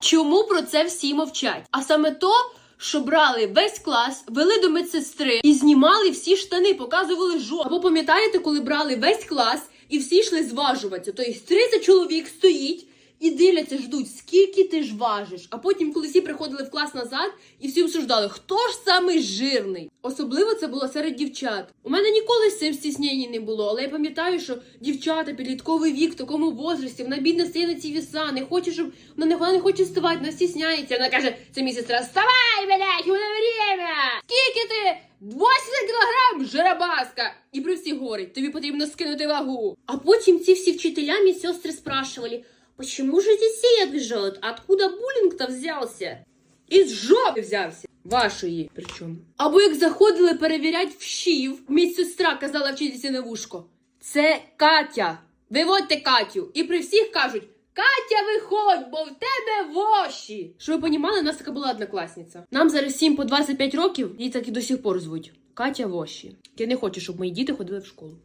Чому про це всі мовчать? А саме то, що брали весь клас, вели до медсестри і знімали всі штани, показували жо. Або пам'ятаєте, коли брали весь клас і всі йшли зважуватися? Тобто 30 чоловік стоїть. І дивляться, ждуть, скільки ти ж важиш. А потім, коли всі приходили в клас назад, і всі обсуждали, хто ж самий жирний. Особливо це було серед дівчат. У мене ніколи з цим стіснення не було, але я пам'ятаю, що дівчата, підлітковий вік в такому возрасті, вона бідна стає на ці віса, не хоче, щоб вона не, вона не хоче вставати, вона стісняється. Вона каже: це мій сестра, вставай, блядь, у мене время! Скільки ти? 80 кілограм жиробаска! І при всіх горить, тобі потрібно скинути вагу. А потім ці всі вчителя медсестри спрашивали, почему же детей обижают? Откуда буллинг-то взялся? Із жопи взявся. Вашої причому. Або як заходили перевіряти вщів, медсестра казала вчительці на вушко. Це Катя. Виводьте Катю. І при всіх кажуть: Катя, виходь, бо в тебе воші. Щоб ви понімали, у нас така була однокласниця. Нам зараз всім по 25 років, її так і до сих пор звуть. Катя Воші. Я не хочу, щоб мої діти ходили в школу.